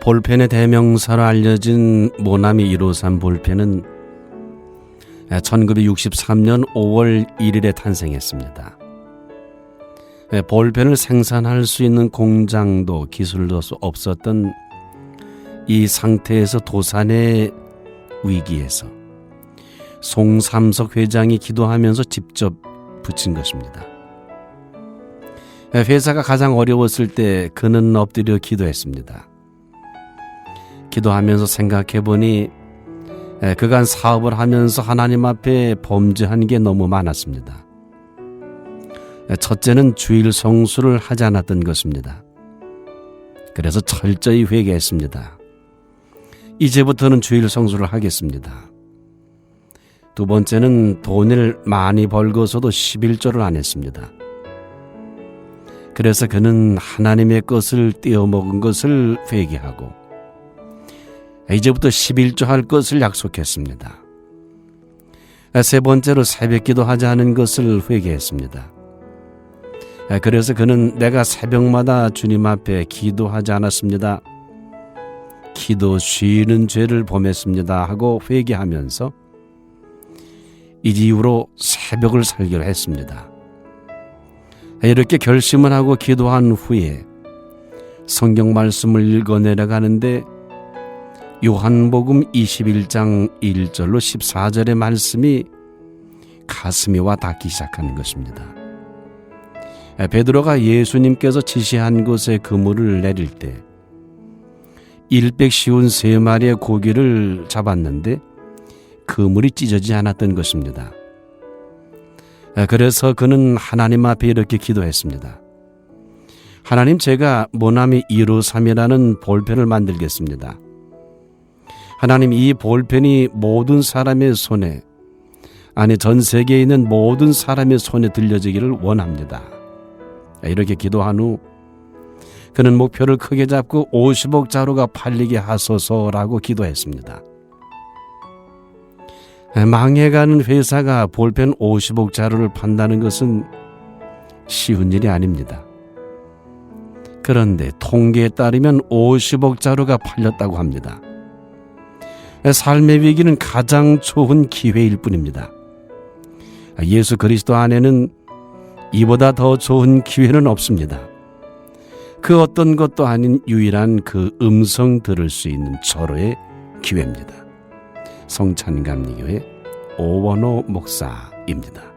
볼펜의 대명사로 알려진 모나미 153 볼펜은 1963년 5월 1일에 탄생했습니다. 볼펜을 생산할 수 있는 공장도 기술도 없었던 이 상태에서 도산의 위기에서 송삼석 회장이 기도하면서 직접 붙인 것입니다. 회사가 가장 어려웠을 때 그는 엎드려 기도했습니다. 기도하면서 생각해 보니 그간 사업을 하면서 하나님 앞에 범죄한 게 너무 많았습니다. 첫째는 주일 성수를 하지 않았던 것입니다. 그래서 철저히 회개했습니다. 이제부터는 주일 성수를 하겠습니다. 두 번째는 돈을 많이 벌고서도 11조를 안 했습니다. 그래서 그는 하나님의 것을 떼어먹은 것을 회개하고 이제부터 11조 할 것을 약속했습니다. 세 번째로 새벽 기도하지 않은 것을 회개했습니다. 그래서 그는 내가 새벽마다 주님 앞에 기도하지 않았습니다. 기도 쉬는 죄를 범했습니다 하고 회개하면서 이 이후로 새벽을 살기로 했습니다. 이렇게 결심을 하고 기도한 후에 성경 말씀을 읽어 내려가는데 요한복음 21장 1절로 14절의 말씀이 가슴이 와 닿기 시작하는 것입니다. 베드로가 예수님께서 지시한 곳에 그물을 내릴 때 일백 쉬운 세 마리의 고기를 잡았는데 그물이 찢어지지 않았던 것입니다. 그래서 그는 하나님 앞에 이렇게 기도했습니다. 하나님 제가 모나미 153이라는 볼펜을 만들겠습니다. 하나님 이 볼펜이 모든 사람의 손에 아니 전 세계에 있는 모든 사람의 손에 들려지기를 원합니다. 이렇게 기도한 후 그는 목표를 크게 잡고 50억 자루가 팔리게 하소서라고 기도했습니다. 망해가는 회사가 볼펜 50억 자루를 판다는 것은 쉬운 일이 아닙니다. 그런데 통계에 따르면 50억 자루가 팔렸다고 합니다. 삶의 위기는 가장 좋은 기회일 뿐입니다. 예수 그리스도 안에는 이보다 더 좋은 기회는 없습니다. 그 어떤 것도 아닌 유일한 그 음성 들을 수 있는 절호의 기회입니다. 성찬감리교회 오원호 목사입니다.